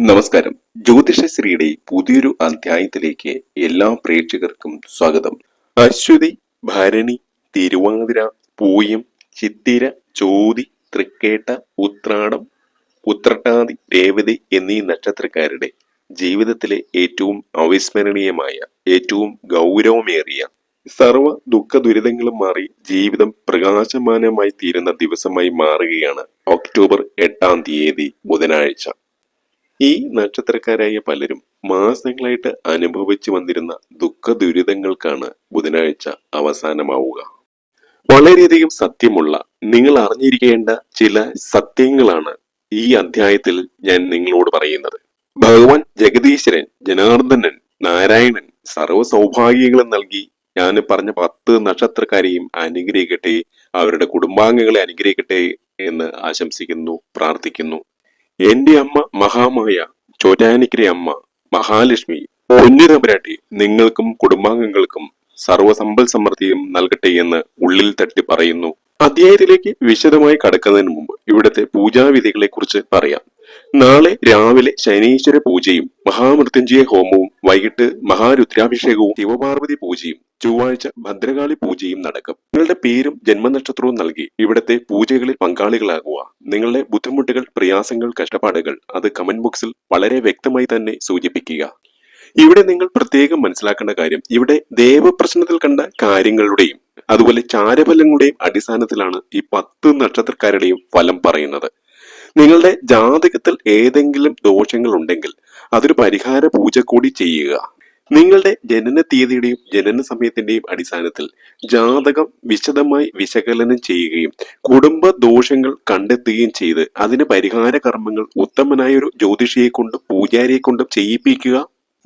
നമസ്കാരം. ജ്യോതിഷശ്രീയുടെ പുതിയൊരു അധ്യായത്തിലേക്ക് എല്ലാ പ്രേക്ഷകർക്കും സ്വാഗതം. അശ്വതി ഭരണി തിരുവാതിര പൂയം ചിത്തിര ചോതി തൃക്കേട്ട ഉത്രാടം ഉത്രട്ടാതി രേവതി എന്നീ നക്ഷത്രക്കാരുടെ ജീവിതത്തിലെ ഏറ്റവും അവിസ്മരണീയമായ ഏറ്റവും ഗൗരവമേറിയ സർവ ദുഃഖ ദുരിതങ്ങളും മാറി ജീവിതം പ്രകാശമാനമായി തീരുന്ന ദിവസമായി മാറുകയാണ് ഒക്ടോബർ എട്ടാം തീയതി ബുധനാഴ്ച. ഈ നക്ഷത്രക്കാരായ പലരും മാസങ്ങളായിട്ട് അനുഭവിച്ചു വന്നിരുന്ന ദുഃഖ ദുരിതങ്ങൾക്കാണ് ബുധനാഴ്ച അവസാനമാവുക. വളരെയധികം സത്യമുള്ള നിങ്ങൾ അറിഞ്ഞിരിക്കേണ്ട ചില സത്യങ്ങളാണ് ഈ അധ്യായത്തിൽ ഞാൻ നിങ്ങളോട് പറയുന്നത്. ഭഗവാൻ ജഗദീശ്വരൻ ജനാർദ്ദനൻ നാരായണൻ സർവ സൗഭാഗ്യങ്ങളും നൽകി ഞാൻ പറഞ്ഞ പത്ത് നക്ഷത്രക്കാരെയും അനുഗ്രഹിക്കട്ടെ അവരുടെ കുടുംബാംഗങ്ങളെ അനുഗ്രഹിക്കട്ടെ എന്ന് ആശംസിക്കുന്നു പ്രാർത്ഥിക്കുന്നു. എന്റെ അമ്മ മഹാമായ ചോറ്റാനിക്കരെ അമ്മ മഹാലക്ഷ്മി പൊന്നുതമ്പരാട്ടി നിങ്ങൾക്കും കുടുംബാംഗങ്ങൾക്കും സർവസമ്പൽ സമൃദ്ധിയും നൽകട്ടെ എന്ന് ഉള്ളിൽ തട്ടി പറയുന്നു. അധ്യായത്തിലേക്ക് വിശദമായി കടക്കുന്നതിന് മുമ്പ് ഇവിടുത്തെ പൂജാവിധികളെ കുറിച്ച് പറയാം. നാളെ രാവിലെ ശനീശ്വര പൂജയും മഹാമൃത്യുഞ്ജയ ഹോമവും വൈകിട്ട് മഹാരുദ്രാഭിഷേകവും ശിവപാർവതി പൂജയും ചൊവ്വാഴ്ച ഭദ്രകാളി പൂജയും നടക്കും. നിങ്ങളുടെ പേരും ജന്മനക്ഷത്രവും നൽകി ഇവിടത്തെ പൂജകളിൽ പങ്കാളികളാകുക. നിങ്ങളുടെ ബുദ്ധിമുട്ടുകൾ പ്രയാസങ്ങൾ കഷ്ടപ്പാടുകൾ അത് കമന്റ് ബോക്സിൽ വളരെ വ്യക്തമായി തന്നെ സൂചിപ്പിക്കുക. ഇവിടെ നിങ്ങൾ പ്രത്യേകം മനസ്സിലാക്കേണ്ട കാര്യം ഇവിടെ ദേവപ്രശ്നത്തിൽ കണ്ട കാര്യങ്ങളുടെയും അതുപോലെ ചാരഫലങ്ങളുടെയും അടിസ്ഥാനത്തിലാണ് ഈ പത്ത് നക്ഷത്രക്കാരുടെയും ഫലം പറയുന്നത്. നിങ്ങളുടെ ജാതകത്തിൽ ഏതെങ്കിലും ദോഷങ്ങൾ ഉണ്ടെങ്കിൽ അതൊരു പരിഹാര പൂജ കൂടി ചെയ്യുക. നിങ്ങളുടെ ജനന തീയതിയുടെയും ജനന സമയത്തിന്റെയും അടിസ്ഥാനത്തിൽ ജാതകം വിശദമായി വിശകലനം ചെയ്യുകയും കുടുംബ ദോഷങ്ങൾ കണ്ടെത്തുകയും ചെയ്ത് അതിന് പരിഹാര കർമ്മങ്ങൾ ഉത്തമനായ ഒരു ജ്യോതിഷിയെ കൊണ്ടും പൂജാരിയെ കൊണ്ടും ചെയ്യിപ്പിക്കുക.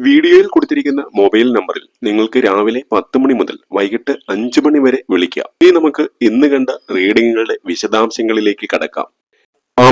വീഡിയോയിൽ കൊടുത്തിരിക്കുന്ന മൊബൈൽ നമ്പറിൽ നിങ്ങൾക്ക് രാവിലെ പത്ത് മണി മുതൽ വൈകിട്ട് അഞ്ചു മണി വരെ വിളിക്കാം. ഇനി നമുക്ക് ഇന്ന് കണ്ട റീഡിങ്ങുകളുടെ വിശദാംശങ്ങളിലേക്ക് കടക്കാം.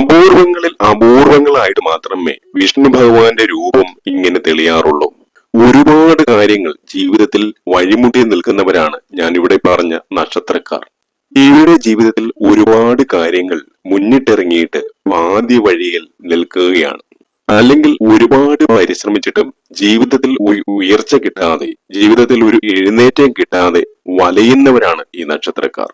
അപൂർവങ്ങളിൽ അപൂർവങ്ങളായിട്ട് മാത്രമേ വിഷ്ണു ഭഗവാന്റെ രൂപം ഇങ്ങനെ തെളിയാറുള്ളൂ. ഒരുപാട് കാര്യങ്ങൾ ജീവിതത്തിൽ വഴിമുട്ടി നിൽക്കുന്നവരാണ് ഞാൻ ഇവിടെ പറഞ്ഞ നക്ഷത്രക്കാർ. ഇവരുടെ ജീവിതത്തിൽ ഒരുപാട് കാര്യങ്ങൾ മുന്നിട്ടിറങ്ങിയിട്ട് വാദ്യ വഴിയിൽ നിൽക്കുകയാണ്. അല്ലെങ്കിൽ ഒരുപാട് പരിശ്രമിച്ചിട്ടും ജീവിതത്തിൽ ഉയർച്ച കിട്ടാതെ ജീവിതത്തിൽ ഒരു എഴുന്നേറ്റം കിട്ടാതെ വലയുന്നവരാണ് ഈ നക്ഷത്രക്കാർ.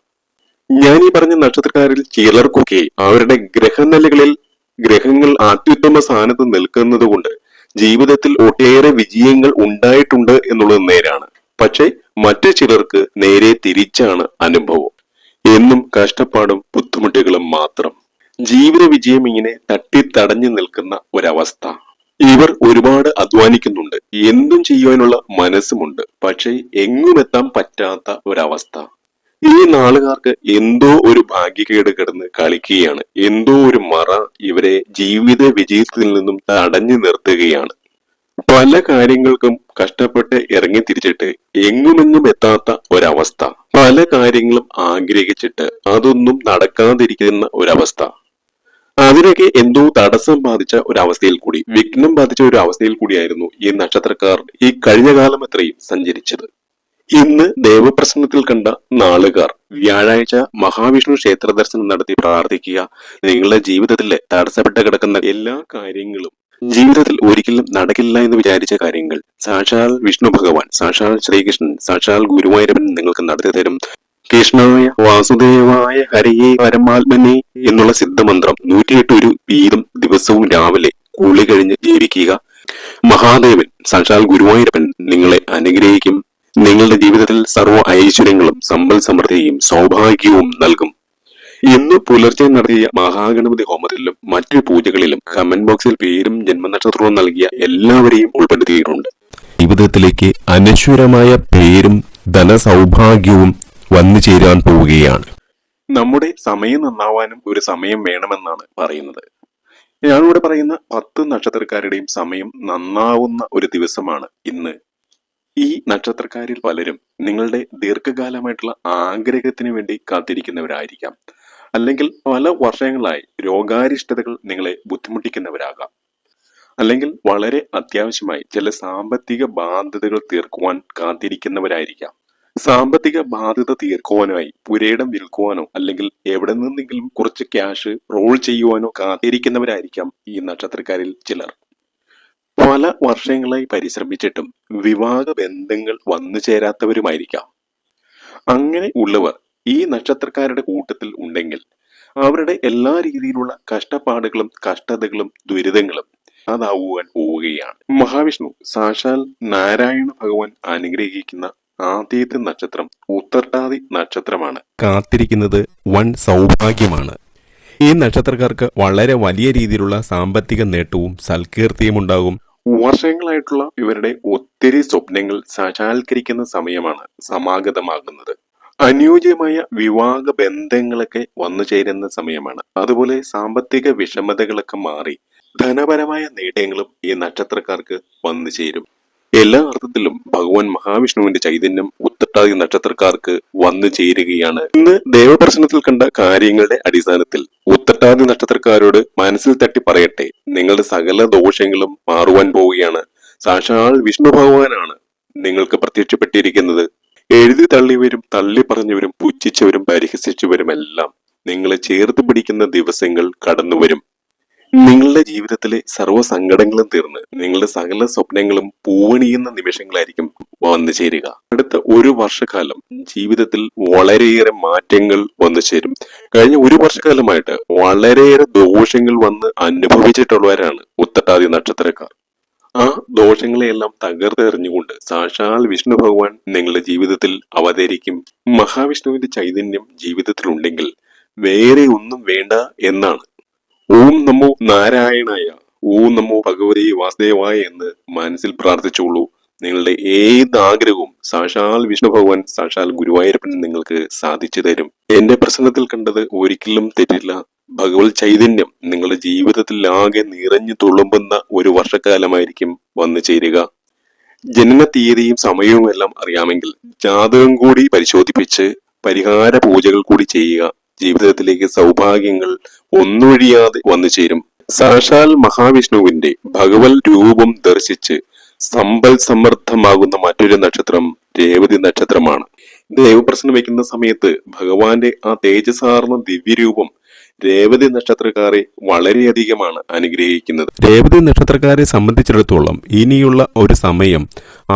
ഞാൻ ഈ പറഞ്ഞ നക്ഷത്രക്കാരിൽ ചിലർക്കൊക്കെ അവരുടെ ഗ്രഹനിലകളിൽ ഗ്രഹങ്ങൾ അത്യുത്തമ സ്ഥാനത്ത് നിൽക്കുന്നത് കൊണ്ട് ജീവിതത്തിൽ ഒട്ടേറെ വിജയങ്ങൾ ഉണ്ടായിട്ടുണ്ട് എന്നുള്ളത് നേരാണ്. പക്ഷെ മറ്റു ചിലർക്ക് നേരെ തിരിച്ചാണ് അനുഭവം. എന്നും കഷ്ടപ്പാടും ബുദ്ധിമുട്ടുകളും മാത്രം. ജീവിത വിജയം ഇങ്ങനെ തട്ടിത്തടഞ്ഞു നിൽക്കുന്ന ഒരവസ്ഥ. ഇവർ ഒരുപാട് അധ്വാനിക്കുന്നുണ്ട്. എന്തും ചെയ്യുവാനുള്ള മനസ്സുമുണ്ട്. പക്ഷെ എങ്ങുമെത്താൻ പറ്റാത്ത ഒരവസ്ഥ. ഈ നാളുകാർക്ക് എന്തോ ഒരു ഭാഗ്യക്കേട് കിടന്ന് കളിക്കുകയാണ്. എന്തോ ഒരു മറ ഇവരെ ജീവിത വിജയത്തിൽ നിന്നും തടഞ്ഞു നിർത്തുകയാണ്. പല കാര്യങ്ങൾക്കും കഷ്ടപ്പെട്ട് ഇറങ്ങി തിരിച്ചിട്ട് എങ്ങുമെങ്ങും എത്താത്ത ഒരവസ്ഥ. പല കാര്യങ്ങളും ആഗ്രഹിച്ചിട്ട് അതൊന്നും നടക്കാതിരിക്കുന്ന ഒരവസ്ഥ. അതിനൊക്കെ എന്തോ തടസ്സം ബാധിച്ച ഒരവസ്ഥയിൽ കൂടി വിഘ്നം ബാധിച്ച ഒരു അവസ്ഥയിൽ കൂടിയായിരുന്നു ഈ നക്ഷത്രക്കാർ ഈ കഴിഞ്ഞ കാലം അത്രയും സഞ്ചരിച്ചത്. ഇന്ന് ദേവപ്രസംഗത്തിൽ കണ്ട നാളുകാർ വ്യാഴാഴ്ച മഹാവിഷ്ണു ക്ഷേത്ര ദർശനം നടത്തി പ്രാർത്ഥിക്കുക. നിങ്ങളുടെ ജീവിതത്തിലെ തടസ്സപ്പെട്ട് കിടക്കുന്ന എല്ലാ കാര്യങ്ങളും ജീവിതത്തിൽ ഒരിക്കലും നടക്കില്ല എന്ന് വിചാരിച്ച കാര്യങ്ങൾ സാക്ഷാൽ വിഷ്ണു ഭഗവാൻ സാക്ഷാൽ ശ്രീകൃഷ്ണൻ സാക്ഷാൽ ഗുരുവായൂരപ്പൻ നിങ്ങൾക്ക് നടത്തി തരും. കൃഷ്ണായ വാസുദേവായ ഹരിയെ പരമാത്മനെ എന്നുള്ള സിദ്ധമന്ത്രം നൂറ്റിയെട്ട് ഒരു വീതം ദിവസവും രാവിലെ കുളി കഴിഞ്ഞ് ജീവിക്കുക. മഹാദേവൻ സാക്ഷാൽ ഗുരുവായൂരപ്പൻ നിങ്ങളെ അനുഗ്രഹിക്കും. നിങ്ങളുടെ ജീവിതത്തിൽ സർവ ഐശ്വര്യങ്ങളും സമ്പൽ സമൃദ്ധിയും സൗഭാഗ്യവും നൽകും. ഇന്ന് പുലർച്ചെ നടത്തിയ മഹാഗണപതി ഹോമത്തിലും മറ്റു പൂജകളിലും കമന്റ് ബോക്സിൽ പേരും ജന്മനക്ഷത്രവും നൽകിയ എല്ലാവരെയും ഉൾപ്പെടുത്തിയിട്ടുണ്ട്. ജീവിതത്തിലേക്ക് അനശ്വരമായ പേരും ധനസൗഭാഗ്യവും വന്നു ചേരാൻ പോവുകയാണ്. നമ്മുടെ സമയം നന്നാവാനും ഒരു സമയം വേണമെന്നാണ് പറയുന്നത്. ഞാനിവിടെ പറയുന്ന പത്ത് നക്ഷത്രക്കാരുടെയും സമയം നന്നാവുന്ന ഒരു ദിവസമാണ് ഇന്ന്. ഈ നക്ഷത്രക്കാരിൽ പലരും നിങ്ങളുടെ ദീർഘകാലമായിട്ടുള്ള ആഗ്രഹത്തിന് വേണ്ടി കാത്തിരിക്കുന്നവരായിരിക്കാം. അല്ലെങ്കിൽ പല വർഷങ്ങളായി രോഗാരിഷ്ടതകൾ നിങ്ങളെ ബുദ്ധിമുട്ടിക്കുന്നവരാകാം. അല്ലെങ്കിൽ വളരെ അത്യാവശ്യമായി ചില സാമ്പത്തിക ബാധ്യതകൾ തീർക്കുവാൻ കാത്തിരിക്കുന്നവരായിരിക്കാം. സാമ്പത്തിക ബാധ്യത തീർക്കുവാനായി പുരയിടം വിൽക്കുവാനോ അല്ലെങ്കിൽ എവിടെ നിന്നെങ്കിലും കുറച്ച് ക്യാഷ് റോൾ ചെയ്യുവാനോ കാത്തിരിക്കുന്നവരായിരിക്കാം ഈ നക്ഷത്രക്കാരിൽ ചിലർ. പല വർഷങ്ങളായി പരിശ്രമിച്ചിട്ടും വിവാഹ ബന്ധങ്ങൾ വന്നു ചേരാത്തവരുമായിരിക്കാം. അങ്ങനെ ഉള്ളവർ ഈ നക്ഷത്രക്കാരുടെ കൂട്ടത്തിൽ ഉണ്ടെങ്കിൽ അവരുടെ എല്ലാ രീതിയിലുള്ള കഷ്ടപ്പാടുകളും കഷ്ടതകളും ദുരിതങ്ങളും അതാവുവാൻ പോവുകയാണ്. മഹാവിഷ്ണു സാക്ഷാൽ നാരായണ ഭഗവാൻ അനുഗ്രഹിക്കുന്ന ആദ്യത്തെ നക്ഷത്രം ഉത്തർട്ടാതി നക്ഷത്രമാണ്. കാത്തിരിക്കുന്നത് വൻ സൗഭാഗ്യമാണ്. ഈ നക്ഷത്രക്കാർക്ക് വളരെ വലിയ രീതിയിലുള്ള സാമ്പത്തിക നേട്ടവും സൽകീർത്തിയും ഉണ്ടാകും. വർഷങ്ങളായിട്ടുള്ള ഇവരുടെ ഒത്തിരി സ്വപ്നങ്ങൾ സാക്ഷാത്കരിക്കുന്ന സമയമാണ് സമാഗതമാകുന്നത്. അനുയോജ്യമായ വിവാഹ ബന്ധങ്ങളൊക്കെ വന്നു ചേരുന്ന സമയമാണ്. അതുപോലെ സാമ്പത്തിക വിഷമതകളൊക്കെ മാറി ധനപരമായ നേട്ടങ്ങളും ഈ നക്ഷത്രക്കാർക്ക് വന്നു ചേരും. എല്ലാ അർത്ഥത്തിലും ഭഗവാൻ മഹാവിഷ്ണുവിന്റെ ചൈതന്യം ഉത്തട്ടാതി നക്ഷത്രക്കാർക്ക് വന്നു ചേരുകയാണ്. ഇന്ന് ദേവദർശനത്തിൽ കണ്ട കാര്യങ്ങളുടെ അടിസ്ഥാനത്തിൽ ഉത്തട്ടാതി നക്ഷത്രക്കാരോട് മനസ്സിൽ തട്ടി പറയട്ടെ. നിങ്ങളുടെ സകല ദോഷങ്ങളും മാറുവാൻ പോവുകയാണ്. സാക്ഷാൽ വിഷ്ണു ഭഗവാനാണ് നിങ്ങൾക്ക് പ്രത്യക്ഷപ്പെട്ടിരിക്കുന്നത്. എഴുതി തള്ളിയവരും തള്ളി പറഞ്ഞവരും പുച്ഛിച്ചവരും പരിഹസിച്ചവരും എല്ലാം നിങ്ങളെ ചേർത്ത് പിടിക്കുന്ന ദിവസങ്ങൾ കടന്നുവരും. നിങ്ങളുടെ ജീവിതത്തിലെ സർവ സങ്കടങ്ങളും തീർന്ന് നിങ്ങളുടെ സകല സ്വപ്നങ്ങളും പൂവണിയുന്ന നിമിഷങ്ങളായിരിക്കും വന്നു ചേരുക. അടുത്ത ഒരു വർഷക്കാലം ജീവിതത്തിൽ വളരെയേറെ മാറ്റങ്ങൾ വന്നു ചേരും. കഴിഞ്ഞ ഒരു വർഷക്കാലമായിട്ട് വളരെയേറെ ദോഷങ്ങൾ വന്ന് അനുഭവിച്ചിട്ടുള്ളവരാണ് ഉത്തട്ടാതി നക്ഷത്രക്കാർ. ആ ദോഷങ്ങളെയെല്ലാം തകർത്തെറിഞ്ഞുകൊണ്ട് സാക്ഷാൽ വിഷ്ണു ഭഗവാൻ നിങ്ങളുടെ ജീവിതത്തിൽ അവതരിക്കും. മഹാവിഷ്ണുവിന്റെ ചൈതന്യം ജീവിതത്തിലുണ്ടെങ്കിൽ വേറെ ഒന്നും വേണ്ട എന്നാണ് ഓം നമോ നാരായണായ ഓം നമോ ഭഗവതി വാസുദേവായ എന്ന് മനസ്സിൽ പ്രാർത്ഥിച്ചോളൂ നിങ്ങളുടെ ഏത് ആഗ്രഹവും സാക്ഷാൽ വിഷ്ണു ഭഗവാൻ സാക്ഷാൽ ഗുരുവായൂരപ്പൻ നിങ്ങൾക്ക് സാധിച്ചു തരും. എന്റെ പ്രസംഗത്തിൽ കണ്ടത് ഒരിക്കലും തെറ്റില്ല. ഭഗവത് ചൈതന്യം നിങ്ങളുടെ ജീവിതത്തിൽ ആകെ നിറഞ്ഞു തുളുമ്പുന്ന ഒരു വർഷക്കാലമായിരിക്കും വന്നു ചേരുക. ജനന തീയതിയും സമയവും എല്ലാം അറിയാമെങ്കിൽ ജാതകം കൂടി പരിശോധിപ്പിച്ച് പരിഹാര പൂജകൾ കൂടി ചെയ്യുക. ജീവിതത്തിലേക്ക് സൗഭാഗ്യങ്ങൾ ഒന്നൊഴിയാതെ വന്നു ചേരും. സാക്ഷാൽ മഹാവിഷ്ണുവിന്റെ ഭഗവത് രൂപം ദർശിച്ച് സമ്പൽ സമൃദ്ധമാകുന്ന മറ്റൊരു നക്ഷത്രം രേവതി നക്ഷത്രമാണ്. ദേവപ്രശ്നം വയ്ക്കുന്ന സമയത്ത് ഭഗവാന്റെ ആ തേജസാർന്ന ദിവ്യരൂപം രേവതി നക്ഷത്രക്കാരെ വളരെയധികമാണ് അനുഗ്രഹിക്കുന്നത്. രേവതി നക്ഷത്രക്കാരെ സംബന്ധിച്ചിടത്തോളം ഇനിയുള്ള ഒരു സമയം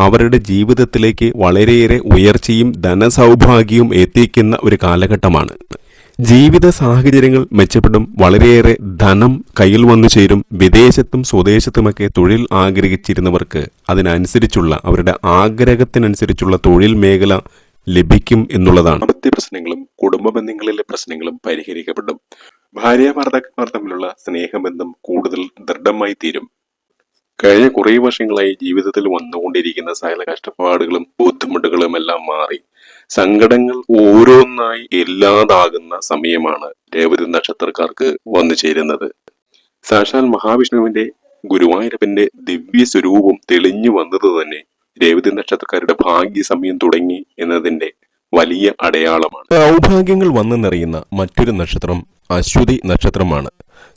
അവരുടെ ജീവിതത്തിലേക്ക് വളരെയേറെ ഉയർച്ചയും ധനസൗഭാഗ്യവും എത്തിക്കുന്ന ഒരു കാലഘട്ടമാണ്. ജീവിത സാഹചര്യങ്ങൾ മെച്ചപ്പെടും. വളരെയേറെ ധനം കയ്യിൽ വന്നു ചേരും. വിദേശത്തും സ്വദേശത്തുമൊക്കെ തൊഴിൽ ആഗ്രഹിച്ചിരുന്നവർക്ക് അതിനനുസരിച്ചുള്ള അവരുടെ ആഗ്രഹത്തിനനുസരിച്ചുള്ള തൊഴിൽ മേഖല ലഭിക്കും എന്നുള്ളതാണ്. ദാമ്പത്യ പ്രശ്നങ്ങളും കുടുംബ ബന്ധങ്ങളിലെ പ്രശ്നങ്ങളും പരിഹരിക്കപ്പെടും. ഭാര്യ ഭർത്താക്കന്മാർ തമ്മിലുള്ള സ്നേഹബന്ധം കൂടുതൽ ദൃഢമായി തീരും. കഴിഞ്ഞ കുറേ വർഷങ്ങളായി ജീവിതത്തിൽ വന്നുകൊണ്ടിരിക്കുന്ന സകല കഷ്ടപ്പാടുകളും ബുദ്ധിമുട്ടുകളും എല്ലാം മാറി. സങ്കടങ്ങൾ ഓരോന്നായി ഇല്ലാതാകുന്ന സമയമാണ് രേവതി നക്ഷത്രക്കാർക്ക് വന്നു ചേരുന്നത്. സാക്ഷാൽ മഹാവിഷ്ണുവിന്റെ ഗുരുവായൂരപ്പന്റെ ദിവ്യ സ്വരൂപം തെളിഞ്ഞു വന്നത് തന്നെ രേവതി നക്ഷത്രക്കാരുടെ ഭാഗ്യ സമയം തുടങ്ങി എന്നതിന്റെ വലിയ അടയാളമാണ്. സൗഭാഗ്യങ്ങൾ വന്നു നിറയുന്ന മറ്റൊരു നക്ഷത്രം അശ്വതി നക്ഷത്രമാണ്.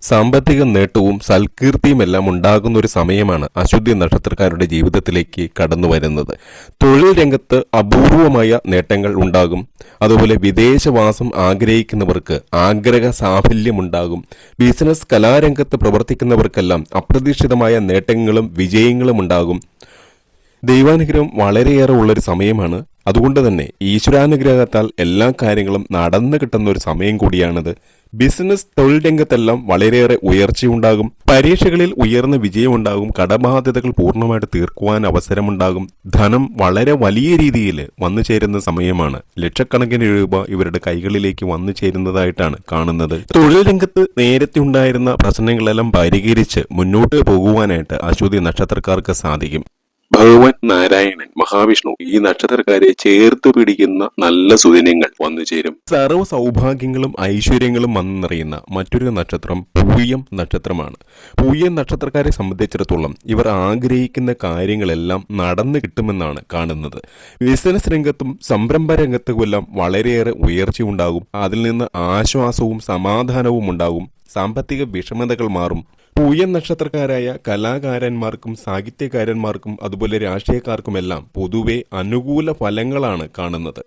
സാമ്പത്തിക നേട്ടവും സൽകീർത്തിയും എല്ലാം ഉണ്ടാകുന്ന ഒരു സമയമാണ് അശ്വതി നക്ഷത്രക്കാരുടെ ജീവിതത്തിലേക്ക് കടന്നു വരുന്നത്. തൊഴിൽ രംഗത്ത് അപൂർവമായ നേട്ടങ്ങൾ ഉണ്ടാകും. അതുപോലെ വിദേശവാസം ആഗ്രഹിക്കുന്നവർക്ക് ആഗ്രഹ സാഫല്യമുണ്ടാകും. ബിസിനസ് കലാരംഗത്ത് പ്രവർത്തിക്കുന്നവർക്കെല്ലാം അപ്രതീക്ഷിതമായ നേട്ടങ്ങളും വിജയങ്ങളും ഉണ്ടാകും. ദൈവാനുഗ്രഹം വളരെയേറെ ഉള്ളൊരു സമയമാണ്. അതുകൊണ്ട് തന്നെ ഈശ്വരാനുഗ്രഹത്താൽ എല്ലാ കാര്യങ്ങളും നടന്നു കിട്ടുന്ന ഒരു സമയം കൂടിയാണിത്. ബിസിനസ് തൊഴിൽ രംഗത്തെല്ലാം വളരെയേറെ ഉയർച്ചയുണ്ടാകും. പരീക്ഷകളിൽ ഉയർന്ന വിജയമുണ്ടാകും. കടബാധ്യതകൾ പൂർണമായിട്ട് തീർക്കുവാൻ അവസരമുണ്ടാകും. ധനം വളരെ വലിയ രീതിയിൽ വന്നു ചേരുന്ന സമയമാണ്. ലക്ഷക്കണക്കിന് രൂപ ഇവരുടെ കൈകളിലേക്ക് വന്നു ചേരുന്നതായിട്ടാണ് കാണുന്നത്. തൊഴിൽ രംഗത്ത് നേരത്തെ ഉണ്ടായിരുന്ന പ്രശ്നങ്ങളെല്ലാം പരിഹരിച്ച് മുന്നോട്ട് പോകുവാനായിട്ട് അശ്വതി നക്ഷത്രക്കാർക്ക് സാധിക്കും. ഭഗവാൻ നാരായണൻ മഹാവിഷ്ണു ഈ നക്ഷത്രക്കാരെ ചേർത്ത് പിടിക്കുന്ന നല്ല സുദിനങ്ങൾ വന്നു ചേരും. സർവ സൗഭാഗ്യങ്ങളും ഐശ്വര്യങ്ങളും വന്നറിയുന്ന മറ്റൊരു നക്ഷത്രം പൂയം നക്ഷത്രമാണ്. പൂയം നക്ഷത്രക്കാരെ സംബന്ധിച്ചിടത്തോളം ഇവർ ആഗ്രഹിക്കുന്ന കാര്യങ്ങളെല്ലാം നടന്നു കിട്ടുമെന്നാണ് കാണുന്നത്. ബിസിനസ് രംഗത്തും സംരംഭ രംഗത്തുമെല്ലാം വളരെയേറെ ഉയർച്ചയുണ്ടാകും അതിൽ നിന്ന് ആശ്വാസവും സമാധാനവും ഉണ്ടാകും. സാമ്പത്തിക വിഷമതകൾ മാറും. പൂയൻ നക്ഷത്രക്കാരായ കലാകാരന്മാർക്കും സാഹിത്യകാരന്മാർക്കും അതുപോലെ രാഷ്ട്രീയക്കാർക്കുമെല്ലാം പൊതുവെ അനുകൂല ഫലങ്ങളാണ് കാണുന്നത്.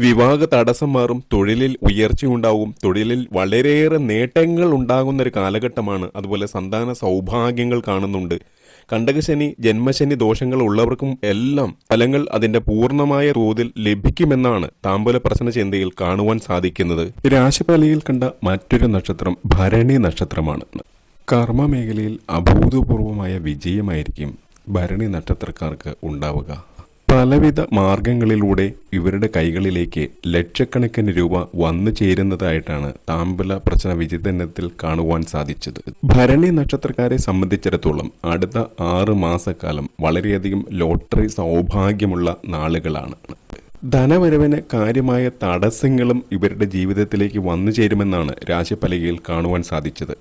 വിവാഹ തടസ്സം മാറും തൊഴിലിൽ ഉയർച്ചയുണ്ടാവും തൊഴിലിൽ വളരെയേറെ നേട്ടങ്ങൾ ഉണ്ടാകുന്ന ഒരു കാലഘട്ടമാണ് അതുപോലെ സന്താന സൗഭാഗ്യങ്ങൾ കാണുന്നുണ്ട്. കണ്ടകശനി ജന്മശനി ദോഷങ്ങൾ ഉള്ളവർക്കും എല്ലാം ഫലങ്ങൾ അതിന്റെ പൂർണമായ തോതിൽ ലഭിക്കുമെന്നാണ് താമ്പൂല പ്രശ്ന ചിന്തയിൽ കാണുവാൻ സാധിക്കുന്നത്. രാശിപാലയിൽ കണ്ട മറ്റൊരു നക്ഷത്രം ഭരണി നക്ഷത്രമാണ്. കർമ്മമേഖലയിൽ അഭൂതപൂർവമായ വിജയമായിരിക്കും ഭരണി നക്ഷത്രക്കാർക്ക് ഉണ്ടാവുക. പലവിധ മാർഗങ്ങളിലൂടെ ഇവരുടെ കൈകളിലേക്ക് ലക്ഷക്കണക്കിന് രൂപ വന്നു ചേരുന്നതായിട്ടാണ് താമ്പല പ്രശ്ന വിചിതനത്തിൽ കാണുവാൻ സാധിച്ചത്. ഭരണി നക്ഷത്രക്കാരെ സംബന്ധിച്ചിടത്തോളം അടുത്ത ആറ് മാസക്കാലം വളരെയധികം ലോട്ടറി സൗഭാഗ്യമുള്ള നാളുകളാണ്. ധനവരവിന് കാര്യമായ തടസ്സങ്ങളും ഇവരുടെ ജീവിതത്തിലേക്ക് വന്നു ചേരുമെന്നാണ് രാശിഫലകയിൽ കാണുവാൻ സാധിച്ചത്.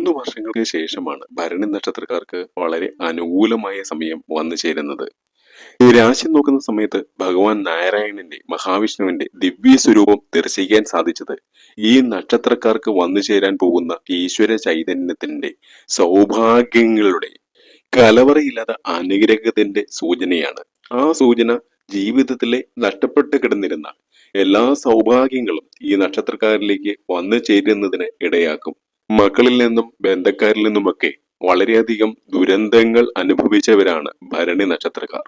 മൂന്ന് വർഷങ്ങൾക്ക് ശേഷമാണ് ഭരണി നക്ഷത്രക്കാർക്ക് വളരെ അനുകൂലമായ സമയം വന്നു ചേരുന്നത്. ഈ രാശി നോക്കുന്ന സമയത്ത് ഭഗവാൻ നാരായണന്റെ മഹാവിഷ്ണുവിന്റെ ദിവ്യ സ്വരൂപം ദർശിക്കാൻ സാധിച്ചത് ഈ നക്ഷത്രക്കാർക്ക് വന്നു ചേരാൻ പോകുന്ന ഈശ്വര ചൈതന്യത്തിന്റെ സൗഭാഗ്യങ്ങളുടെ കലവറയില്ലാത്ത അനുഗ്രഹത്തിന്റെ സൂചനയാണ്. ആ സൂചന ജീവിതത്തിലെ നഷ്ടപ്പെട്ട് കിടന്നിരുന്ന എല്ലാ സൗഭാഗ്യങ്ങളും ഈ നക്ഷത്രക്കാരിലേക്ക് വന്നു ചേരുന്നതിന് ഇടയാക്കും. മക്കളിൽ നിന്നും ബന്ധക്കാരിൽ നിന്നുമൊക്കെ വളരെയധികം ദുരന്തങ്ങൾ അനുഭവിച്ചവരാണ് ഭരണി നക്ഷത്രക്കാർ.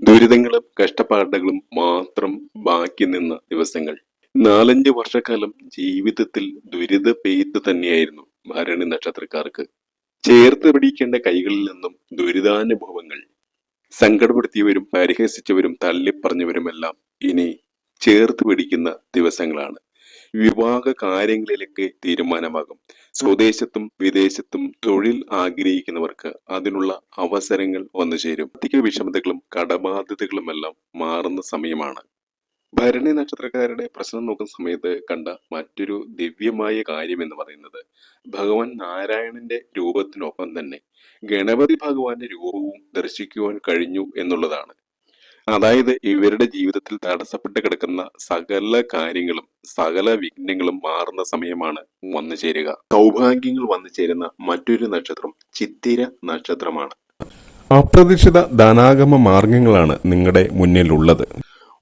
ദുരിതങ്ങളും കഷ്ടപ്പാടുകളും മാത്രം ബാക്കി നിന്ന ദിവസങ്ങൾ. നാലഞ്ച് വർഷക്കാലം ജീവിതത്തിൽ ദുരിത പെയ്ത്ത് തന്നെയായിരുന്നു ഭരണി നക്ഷത്രക്കാർക്ക്. ചേർത്ത് പിടിക്കേണ്ട കൈകളിൽ നിന്നും ദുരിതാനുഭവങ്ങൾ സങ്കടപ്പെടുത്തിയവരും പരിഹസിച്ചവരും തള്ളിപ്പറഞ്ഞവരുമെല്ലാം ഇനി ചേർത്ത് പിടിക്കുന്ന ദിവസങ്ങളാണ്. വിവാഹ കാര്യങ്ങളിലേക്ക് തീരുമാനമാകും. സ്വദേശത്തും വിദേശത്തും തൊഴിൽ ആഗ്രഹിക്കുന്നവർക്ക് അതിനുള്ള അവസരങ്ങൾ വന്നു ചേരും. അധിക വിഷമതകളും കടബാധ്യതകളുമെല്ലാം മാറുന്ന സമയമാണ്. ഭരണി നക്ഷത്രക്കാരുടെ പ്രശ്നം നോക്കുന്ന സമയത്ത് കണ്ട മറ്റൊരു ദിവ്യമായ കാര്യം എന്ന് പറയുന്നത് ഭഗവാൻ നാരായണന്റെ രൂപത്തിനൊപ്പം തന്നെ ഗണപതി ഭഗവാന്റെ രൂപവും ദർശിക്കുവാൻ കഴിഞ്ഞു എന്നുള്ളതാണ്. അതായത് ഇവരുടെ ജീവിതത്തിൽ തടസ്സപ്പെട്ട് കിടക്കുന്ന സകല കാര്യങ്ങളും സകല വിഘ്നങ്ങളും മാറുന്ന സമയമാണ് വന്നു ചേരുക. സൗഭാഗ്യങ്ങൾ വന്നു ചേരുന്ന മറ്റൊരു നക്ഷത്രം ചിത്തിര നക്ഷത്രമാണ്. അപ്രതീക്ഷിത ധനാഗമ മാർഗങ്ങളാണ് നിങ്ങളുടെ മുന്നിലുള്ളത്.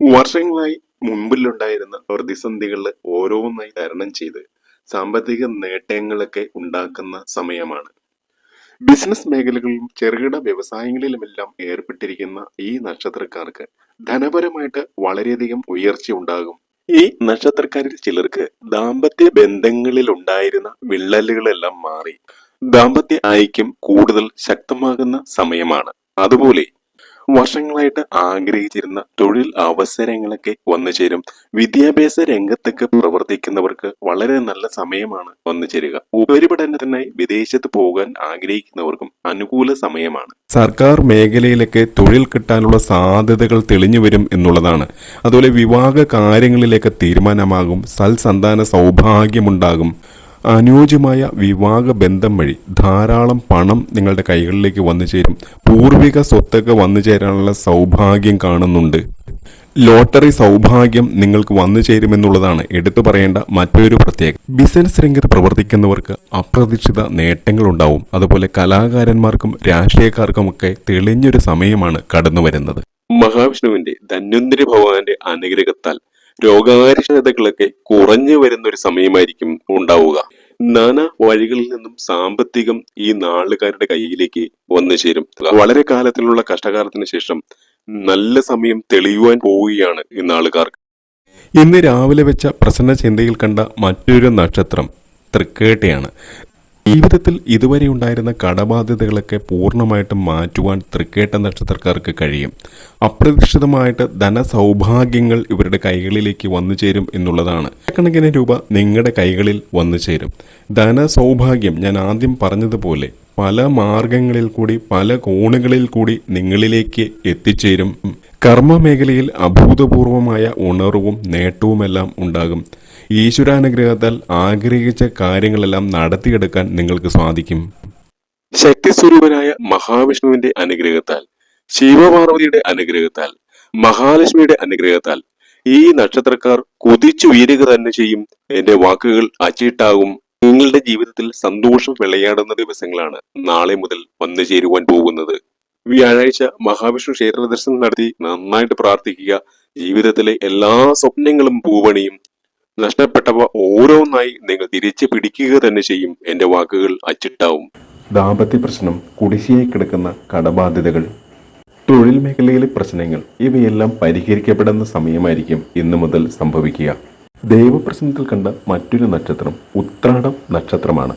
വർഷങ്ങളായി മുമ്പിലുണ്ടായിരുന്ന പ്രതിസന്ധികളിൽ ഓരോന്നായി തരണം ചെയ്ത് സാമ്പത്തിക നേട്ടങ്ങളൊക്കെ ഉണ്ടാക്കുന്ന സമയമാണ്. ബിസിനസ് മേഖലകളിലും ചെറുകിട വ്യവസായങ്ങളിലുമെല്ലാം ഏർപ്പെട്ടിരിക്കുന്ന ഈ നക്ഷത്രക്കാർക്ക് ധനപരമായിട്ട് വളരെയധികം ഉയർച്ച ഉണ്ടാകും. ഈ നക്ഷത്രക്കാരിൽ ചിലർക്ക് ദാമ്പത്യ ബന്ധങ്ങളിൽ ഉണ്ടായിരുന്ന വിള്ളലുകളെല്ലാം മാറി. ദാമ്പത്യ ഐക്യം കൂടുതൽ ശക്തമാകുന്ന സമയമാണ്. അതുപോലെ വർഷങ്ങളായിട്ട് ആഗ്രഹിച്ചിരുന്ന തൊഴിൽ അവസരങ്ങളൊക്കെ വന്നു ചേരും. വിദ്യാഭ്യാസ രംഗത്തൊക്കെ പ്രവർത്തിക്കുന്നവർക്ക് വളരെ നല്ല സമയമാണ് വന്നു ചേരുക. ഉപരിപഠനത്തിനായി വിദേശത്ത് പോകാൻ ആഗ്രഹിക്കുന്നവർക്കും അനുകൂല സമയമാണ്. സർക്കാർ മേഖലയിലൊക്കെ തൊഴിൽ കിട്ടാനുള്ള സാധ്യതകൾ തെളിഞ്ഞു വരും എന്നുള്ളതാണ്. അതുപോലെ വിവാഹ കാര്യങ്ങളിലേക്ക് തീരുമാനമാകും. സൽസന്താന സൗഭാഗ്യമുണ്ടാകും. അനുയോജ്യമായ വിവാഹ ബന്ധം വഴി ധാരാളം പണം നിങ്ങളുടെ കൈകളിലേക്ക് വന്നു ചേരും. പൂർവിക സ്വത്തൊക്കെ വന്നു ചേരാനുള്ള സൗഭാഗ്യം കാണുന്നുണ്ട്. ലോട്ടറി സൗഭാഗ്യം നിങ്ങൾക്ക് വന്നു ചേരുമെന്നുള്ളതാണ് എടുത്തു പറയേണ്ട മറ്റൊരു പ്രത്യേകത. ബിസിനസ് രംഗത്ത് പ്രവർത്തിക്കുന്നവർക്ക് അപ്രതീക്ഷിത നേട്ടങ്ങൾ ഉണ്ടാവും. അതുപോലെ കലാകാരന്മാർക്കും രാഷ്ട്രീയക്കാർക്കുമൊക്കെ തെളിഞ്ഞൊരു സമയമാണ് കടന്നു വരുന്നത് മഹാവിഷ്ണുവിന്റെ ധന്വന്തരി ഭഗവാന്റെ അനുഗ്രഹത്താൽ രോഗാരിഷ്ടതകളൊക്കെ കുറഞ്ഞു വരുന്ന ഒരു സമയമായിരിക്കും ഉണ്ടാവുക. നാനാ വഴികളിൽ നിന്നും സാമ്പത്തികം ഈ നാളുകാരുടെ കയ്യിലേക്ക് വന്നു ചേരും. വളരെ കാലത്തിലുള്ള കഷ്ടകാലത്തിന് ശേഷം നല്ല സമയം തെളിയുവാൻ പോവുകയാണ് ഈ നാളുകാർക്ക്. ഇന്ന് രാവിലെ വെച്ച പ്രസന്ന ചിന്തയിൽ കണ്ട മറ്റൊരു നക്ഷത്രം തൃക്കേട്ടയാണ്. ജീവിതത്തിൽ ഇതുവരെ ഉണ്ടായിരുന്ന കടബാധ്യതകളൊക്കെ പൂർണമായിട്ടും മാറ്റുവാൻ തൃക്കേട്ട നക്ഷത്രക്കാർക്ക് കഴിയും. അപ്രതീക്ഷിതമായിട്ട് ധനസൗഭാഗ്യങ്ങൾ ഇവരുടെ കൈകളിലേക്ക് വന്നു ചേരും എന്നുള്ളതാണ്. കണക്കിന് രൂപ നിങ്ങളുടെ കൈകളിൽ വന്നു ചേരും. ധനസൗഭാഗ്യം ഞാൻ ആദ്യം പറഞ്ഞതുപോലെ പല മാർഗങ്ങളിൽ കൂടി പല കോണുകളിൽ കൂടി നിങ്ങളിലേക്ക് എത്തിച്ചേരും. കർമ്മ മേഖലയിൽ അഭൂതപൂർവമായ ഉണർവും നേട്ടവുമെല്ലാം ഉണ്ടാകും. ഈശ്വരാനുഗ്രഹത്താൽ ആഗ്രഹിച്ച കാര്യങ്ങളെല്ലാം നടത്തിയെടുക്കാൻ നിങ്ങൾക്ക് സാധിക്കും. ശക്തിസ്വരൂപനായ മഹാവിഷ്ണുവിന്റെ അനുഗ്രഹത്താൽ ശിവപാർവതിയുടെ അനുഗ്രഹത്താൽ മഹാലക്ഷ്മിയുടെ അനുഗ്രഹത്താൽ ഈ നക്ഷത്രക്കാർ കുതിച്ചുയരുക തന്നെ ചെയ്യും. എന്റെ വാക്കുകൾ അച്ചിട്ടാകും. നിങ്ങളുടെ ജീവിതത്തിൽ സന്തോഷം വിളയാടുന്ന ദിവസങ്ങളാണ് നാളെ മുതൽ വന്നു ചേരുവാൻ പോകുന്നത്. വ്യാഴാഴ്ച മഹാവിഷ്ണു ക്ഷേത്ര ദർശനം നടത്തി നന്നായിട്ട് പ്രാർത്ഥിക്കുക. ജീവിതത്തിലെ എല്ലാ സ്വപ്നങ്ങളും പൂവണിയും നഷ്ടപ്പെട്ടവ ഓരോന്നായി നിങ്ങൾ തിരിച്ചു പിടിക്കുക തന്നെ ചെയ്യും. എന്റെ വാക്കുകൾ അച്ചിട്ടാവും. ദാമ്പത്യ പ്രശ്നം കുടിശ്ശിയായി കിടക്കുന്ന കടബാധ്യതകൾ തൊഴിൽ മേഖലയിലെ പ്രശ്നങ്ങൾ ഇവയെല്ലാം പരിഹരിക്കപ്പെടുന്ന സമയമായിരിക്കും ഇന്നു മുതൽ സംഭവിക്കുക. ദൈവപ്രശ്നത്തിൽ കണ്ട മറ്റൊരു നക്ഷത്രം ഉത്രാടം നക്ഷത്രമാണ്.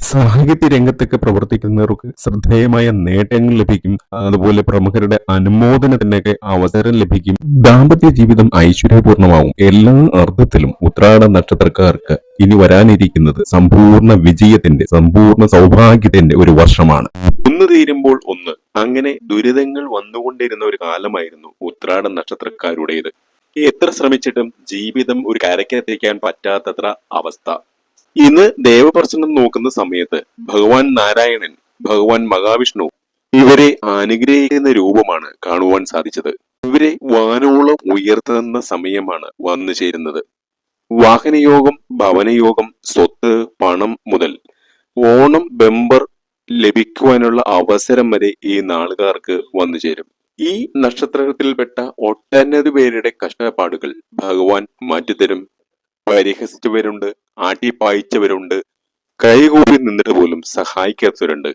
സാഹിത്യ രംഗത്തൊക്കെ പ്രവർത്തിക്കുന്നവർക്ക് ശ്രദ്ധേയമായ നേട്ടങ്ങൾ ലഭിക്കും. അതുപോലെ പ്രമുഖരുടെ അനുമോദനത്തിനൊക്കെ അവസരം ലഭിക്കും. ദാമ്പത്യ ജീവിതം ഐശ്വര്യപൂർണമാവും. എല്ലാ അർത്ഥത്തിലും ഉത്രാട നക്ഷത്രക്കാർക്ക് ഇനി വരാനിരിക്കുന്നത് സമ്പൂർണ വിജയത്തിന്റെ സമ്പൂർണ സൗഭാഗ്യത്തിന്റെ ഒരു വർഷമാണ്. ഒന്ന് തീരുമ്പോൾ ഒന്ന്. അങ്ങനെ ദുരിതങ്ങൾ വന്നുകൊണ്ടിരുന്ന ഒരു കാലമായിരുന്നു ഉത്രാട നക്ഷത്രക്കാരുടേത്. എത്ര ശ്രമിച്ചിട്ടും ജീവിതം ഒരു കരക്കെത്തിക്കാൻ പറ്റാത്തത്ര അവസ്ഥ. ഇന്ന് ദേവപ്രസംഗം നോക്കുന്ന സമയത്ത് ഭഗവാൻ നാരായണൻ ഭഗവാൻ മഹാവിഷ്ണു ഇവരെ അനുഗ്രഹിക്കുന്ന രൂപമാണ് കാണുവാൻ സാധിച്ചത്. ഇവരെ വാനോളം ഉയർത്തുന്ന സമയമാണ് വന്നു ചേരുന്നത്. വാഹനയോഗം ഭവനയോഗം സ്വത്ത് പണം മുതൽ ഓണം ബെമ്പർ ലഭിക്കുവാനുള്ള അവസരം വരെ ഈ നാളുകാർക്ക് വന്നു ചേരും. ഈ നക്ഷത്രത്തിൽപ്പെട്ട ഒട്ടനവധി പേരുടെ കഷ്ടപ്പാടുകൾ ഭഗവാൻ മാറ്റിത്തരും. പരിഹസിച്ചവരുണ്ട് ആട്ടിപ്പായിച്ചവരുണ്ട്. കൈകൂപ്പി നിന്നിട്ട് പോലും സഹായിക്കാത്തവരുണ്ട്.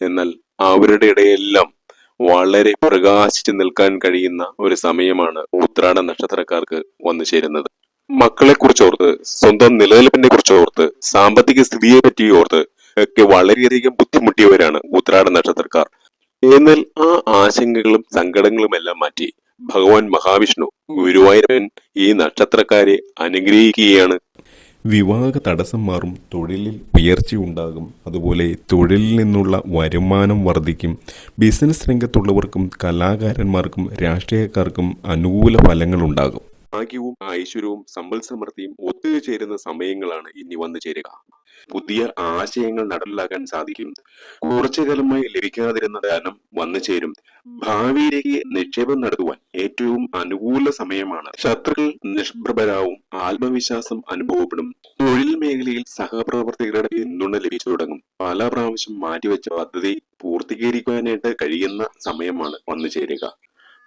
എന്നാൽ അവരുടെ ഇടയെല്ലാം വളരെ പ്രകാശിച്ചു നിൽക്കാൻ കഴിയുന്ന ഒരു സമയമാണ് ഉത്രാട നക്ഷത്രക്കാർക്ക് വന്നു ചേരുന്നത്. മക്കളെ കുറിച്ച് ഓർത്ത് സ്വന്തം നിലനിൽപ്പിനെ കുറിച്ച് ഓർത്ത് സാമ്പത്തിക സ്ഥിതിയെ പറ്റി ഓർത്ത് ഒക്കെ വളരെയധികം ബുദ്ധിമുട്ടിയവരാണ് ഉത്രാട നക്ഷത്രക്കാർ. എന്നാൽ ആ ആശങ്കകളും സങ്കടങ്ങളും എല്ലാം മാറ്റി ഭഗവാൻ മഹാവിഷ്ണു ഗുരുവായൂരപ്പൻ ഈ നക്ഷത്രക്കാരെ അനുഗ്രഹിക്കുകയാണ്. വിവാഹ തടസ്സം മാറും തൊഴിലിൽ ഉയർച്ചയുണ്ടാകും അതുപോലെ തൊഴിലിൽ നിന്നുള്ള വരുമാനം വർദ്ധിക്കും. ബിസിനസ് രംഗത്തുള്ളവർക്കും കലാകാരന്മാർക്കും രാഷ്ട്രീയക്കാർക്കും അനുകൂല ഫലങ്ങളുണ്ടാകും ഭാഗ്യവും ഐശ്വര്യവും സമ്പൽ സമൃദ്ധിയും ഒത്തുചേരുന്ന സമയങ്ങളാണ് ഇനി വന്നു ചേരുക. പുതിയ ആശയങ്ങൾ നടപ്പിലാക്കാൻ സാധിക്കും. കുറച്ചു കാലമായി ലഭിക്കാതിരുന്ന ധനം വന്നു ചേരും. ഭാവിയിലേക്ക് നിക്ഷേപം നടത്തുവാൻ ഏറ്റവും അനുകൂല സമയമാണ്. ശത്രുക്കൾ നിഷ്പ്രഭരാവും ആത്മവിശ്വാസം അനുഭവപ്പെടും. തൊഴിൽ മേഖലയിൽ സഹപ്രവർത്തകരുടെ പിന്തുണ ലഭിച്ചു തുടങ്ങും. പല പ്രാവശ്യം മാറ്റിവെച്ച പദ്ധതി പൂർത്തീകരിക്കാനായിട്ട് കഴിയുന്ന സമയമാണ് വന്നു ചേരുക.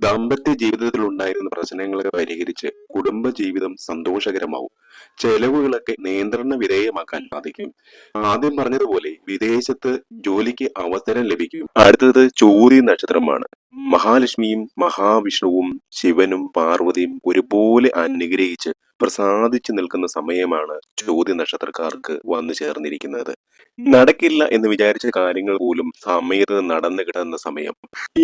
ദാമ്പത്യ ജീവിതത്തിൽ ഉണ്ടായിരുന്ന പ്രശ്നങ്ങളൊക്കെ പരിഹരിച്ച് കുടുംബ ജീവിതം സന്തോഷകരമാവും. ചെലവുകളൊക്കെ നിയന്ത്രണ വിധേയമാക്കാൻ സാധിക്കും. ആദ്യം പറഞ്ഞതുപോലെ വിദേശത്ത് ജോലിക്ക് അവസരം ലഭിക്കും. അടുത്തത് ചോതി നക്ഷത്രമാണ്. മഹാലക്ഷ്മിയും മഹാവിഷ്ണുവും ശിവനും പാർവതിയും ഒരുപോലെ അനുഗ്രഹിച്ച് പ്രസാദിച്ചു നിൽക്കുന്ന സമയമാണ് ചോദ്യ നക്ഷത്രക്കാർക്ക് വന്നു ചേർന്നിരിക്കുന്നത്. നടക്കില്ല എന്ന് വിചാരിച്ച കാര്യങ്ങൾ പോലും സമയത്ത് നടന്നു കിട്ടുന്ന സമയം.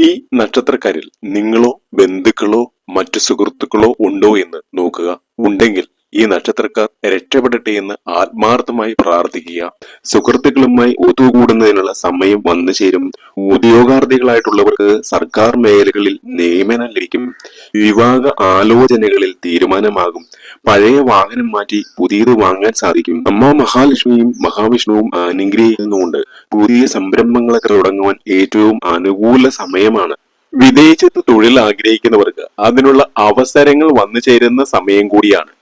ഈ നക്ഷത്രക്കാരിൽ നിങ്ങളോ ബന്ധുക്കളോ മറ്റു സുഹൃത്തുക്കളോ ഉണ്ടോ എന്ന് നോക്കുക. ഉണ്ടെങ്കിൽ ഈ നക്ഷത്രക്കാർ രക്ഷപ്പെടട്ടെ എന്ന് ആത്മാർത്ഥമായി പ്രാർത്ഥിക്കുക. സുഹൃത്തുക്കളുമായി ഒത്തുകൂടുന്നതിനുള്ള സമയം വന്നു ചേരും. ഉദ്യോഗാർത്ഥികളായിട്ടുള്ളവർക്ക് സർക്കാർ മേഖലകളിൽ നിയമനം ലഭിക്കും. വിവാഹ ആലോചനകളിൽ തീരുമാനമാകും. പഴയ വാഹനം മാറ്റി പുതിയത് വാങ്ങാൻ സാധിക്കും. അമ്മ മഹാലക്ഷ്മിയും മഹാവിഷ്ണുവും അനുഗ്രഹിക്കുന്നുകൊണ്ട് പുതിയ സംരംഭങ്ങളൊക്കെ തുടങ്ങുവാൻ ഏറ്റവും അനുകൂല സമയമാണ്. വിദേശത്ത് തൊഴിൽ ആഗ്രഹിക്കുന്നവർക്ക് അതിനുള്ള അവസരങ്ങൾ വന്നു ചേരുന്ന സമയം കൂടിയാണ്.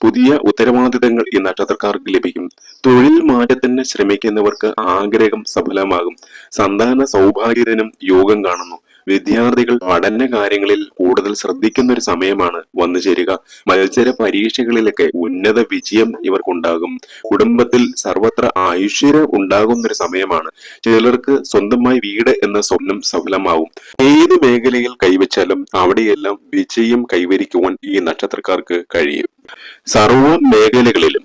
പുതിയ ഉത്തരവാദിത്തങ്ങൾ ഈ നക്ഷത്രക്കാർക്ക് ലഭിക്കും. തൊഴിൽ മാറ്റത്തിന് ശ്രമിക്കുന്നവർക്ക് ആഗ്രഹം സഫലമാകും. സന്താന സൗഭാഗ്യത്തിനും യോഗം കാണുന്നു. വിദ്യാർത്ഥികൾ പഠന കാര്യങ്ങളിൽ കൂടുതൽ ശ്രദ്ധിക്കുന്ന ഒരു സമയമാണ് വന്നു ചേരുക. മത്സര പരീക്ഷകളിലൊക്കെ ഉന്നത വിജയം ഇവർക്കുണ്ടാകും. കുടുംബത്തിൽ സർവത്ര ഐശ്വര്യം ഉണ്ടാകുന്ന ഒരു സമയമാണ്. ചിലർക്ക് സ്വന്തമായി വീട് എന്ന സ്വപ്നം സഫലമാവും. ഏത് മേഖലയിൽ കൈവച്ചാലും അവിടെയെല്ലാം വിജയം കൈവരിക്കുവാൻ ഈ നക്ഷത്രക്കാർക്ക് കഴിയും. സർവ മേഖലകളിലും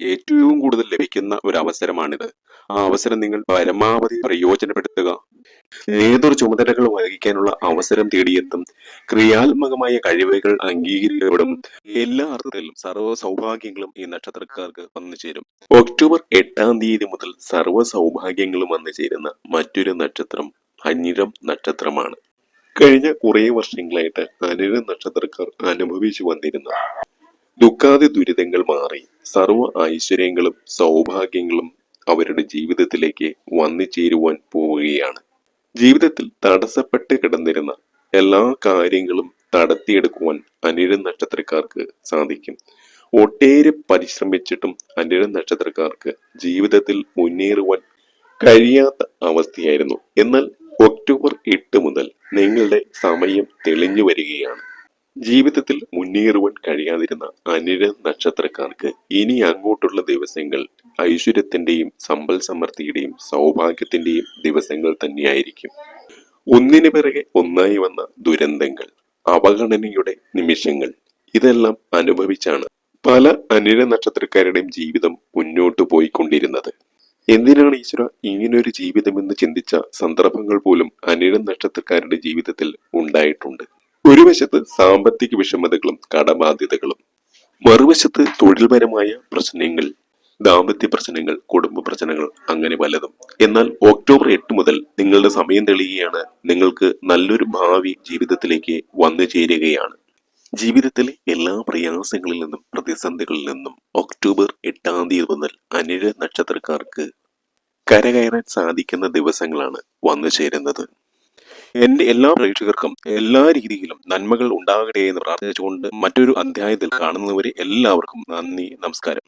ഏറ്റവും കൂടുതൽ ലഭിക്കുന്ന ഒരു അവസരമാണിത് ആ അവസരം നിങ്ങൾ പരമാവധി പ്രയോജനപ്പെടുത്തുക. ഏതൊരു ചുമതലകൾ വഹിക്കാനുള്ള അവസരം തേടിയെത്തും. ക്രിയാത്മകമായ കഴിവുകൾ അംഗീകരിക്കപ്പെടും. എല്ലാ അർത്ഥത്തിലും സർവ സൗഭാഗ്യങ്ങളും ഈ നക്ഷത്രക്കാർക്ക് വന്നു ചേരും. ഒക്ടോബർ എട്ടാം തീയതി മുതൽ സർവ സൗഭാഗ്യങ്ങളും വന്നു ചേരുന്ന മറ്റൊരു നക്ഷത്രം അനിരം നക്ഷത്രമാണ്. കഴിഞ്ഞ കുറേ വർഷങ്ങളായിട്ട് അനിരം നക്ഷത്രക്കാർ അനുഭവിച്ചു വന്നിരുന്ന. ദുഃഖാതി ദുരിതങ്ങൾ മാറി സർവ ഐശ്വര്യങ്ങളും സൗഭാഗ്യങ്ങളും അവരുടെ ജീവിതത്തിലേക്ക് വന്നു ചേരുവാൻ പോവുകയാണ്. ജീവിതത്തിൽ തടസ്സപ്പെട്ട് കിടന്നിരുന്ന എല്ലാ കാര്യങ്ങളും നടത്തിയെടുക്കുവാൻ അനിഴ നക്ഷത്രക്കാർക്ക് സാധിക്കും. ഒട്ടേറെ പരിശ്രമിച്ചിട്ടും അനിഴ നക്ഷത്രക്കാർക്ക് ജീവിതത്തിൽ മുന്നേറുവാൻ കഴിയാത്ത അവസ്ഥയായിരുന്നു. എന്നാൽ ഒക്ടോബർ എട്ട് മുതൽ നിങ്ങളുടെ സമയം തെളിഞ്ഞു വരികയാണ്. ജീവിതത്തിൽ മുന്നേറുവാൻ കഴിയാതിരുന്ന അനിര നക്ഷത്രക്കാർക്ക് ഇനി അങ്ങോട്ടുള്ള ദിവസങ്ങൾ ഐശ്വര്യത്തിന്റെയും സമ്പൽ സമൃദ്ധിയുടെയും സൗഭാഗ്യത്തിന്റെയും ദിവസങ്ങൾ തന്നെയായിരിക്കും. ഒന്നിനു പിറകെ ഒന്നായി വന്ന ദുരന്തങ്ങൾ അവഗണനയുടെ നിമിഷങ്ങൾ ഇതെല്ലാം അനുഭവിച്ചാണ് പല അനിര നക്ഷത്രക്കാരുടെയും ജീവിതം മുന്നോട്ട് പോയിക്കൊണ്ടിരുന്നത്. എന്തിനാണ് ഈശ്വര ഇങ്ങനൊരു ജീവിതമെന്ന് ചിന്തിച്ച സന്ദർഭങ്ങൾ പോലും അനിഴ നക്ഷത്രക്കാരുടെ ജീവിതത്തിൽ ഉണ്ടായിട്ടുണ്ട്? ഒരു വശത്ത് സാമ്പത്തിക വിഷമതകളും കടബാധ്യതകളും മറുവശത്ത് തൊഴിൽപരമായ പ്രശ്നങ്ങൾ ദാമ്പത്യ പ്രശ്നങ്ങൾ കുടുംബ പ്രശ്നങ്ങൾ അങ്ങനെ പലതും. എന്നാൽ ഒക്ടോബർ എട്ട് മുതൽ നിങ്ങളുടെ സമയം തെളിയുകയാണ് നിങ്ങൾക്ക് നല്ലൊരു ഭാവി ജീവിതത്തിലേക്ക് വന്നു ചേരുകയാണ്. ജീവിതത്തിലെ എല്ലാ പ്രയാസങ്ങളിൽ നിന്നും പ്രതിസന്ധികളിൽ നിന്നും ഒക്ടോബർ എട്ടാം തീയതി മുതൽ അനിഴ നക്ഷത്രക്കാർക്ക് കരകയറാൻ സാധിക്കുന്ന ദിവസങ്ങളാണ് വന്നു ചേരുന്നത്. എന്റെ എല്ലാ പ്രേക്ഷകർക്കും എല്ലാ രീതിയിലും നന്മകൾ ഉണ്ടാകട്ടെ എന്ന് പ്രാർത്ഥിച്ചുകൊണ്ട് മറ്റൊരു അധ്യായത്തിൽ കാണുന്നവരെ എല്ലാവർക്കും നന്ദി നമസ്കാരം.